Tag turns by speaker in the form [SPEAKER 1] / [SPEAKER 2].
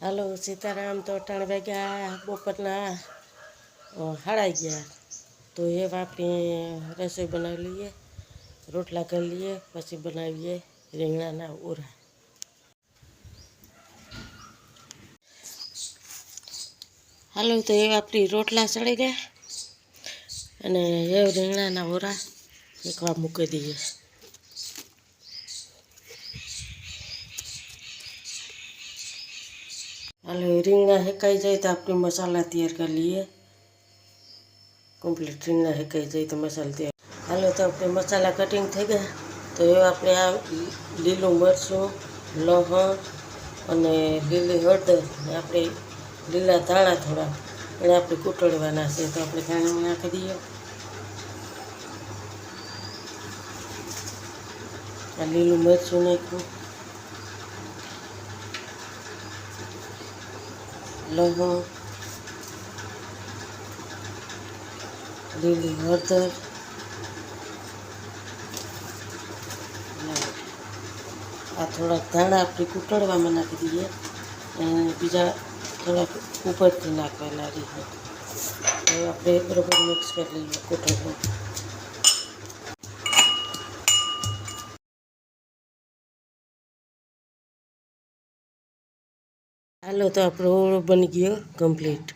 [SPEAKER 1] હાલો, સીતારામ તો અટાણ વાગ્યા, બપોરના સાડા ગયા. તો એ આપણે રસોઈ બનાવી લઈએ, રોટલા કરી લઈએ, પછી બનાવીએ રીંગણાના ઓરા. હાલો, તો એ આપણી રોટલા ચડી ગયા અને એ રીંગણાના ઓરા એકવાર મૂકી દઈએ. હાલો રીંગણા શેકાઈ જાય તો આપણે મસાલા તૈયાર કરી લઈએ કમ્પ્લીટ રીંગણા શેકાઈ જાય તો મસાલા તૈયાર હાલો તો આપણે મસાલા કટિંગ થઈ ગયા તો એ આપણે આ લીલું મરચું લસણ અને લીલી હળદર આપણે લીલા ધાણા થોડા એને આપણે કૂટળવાના છે તો આપણે ધાણા નાખી દઈએ આ લીલું મરચું નાખ્યું લસણ લીલી હળદર આ થોડાક ધાણા આપણે કૂટળવામાં નાખી દઈએ અને બીજા થોડાક ઉપરથી નાખવાના હવે આપણે બરોબર મિક્સ કરી લઈએ કૂટળમાં હાલો તો આપણો ઓળો બની ગયો કમ્પ્લીટ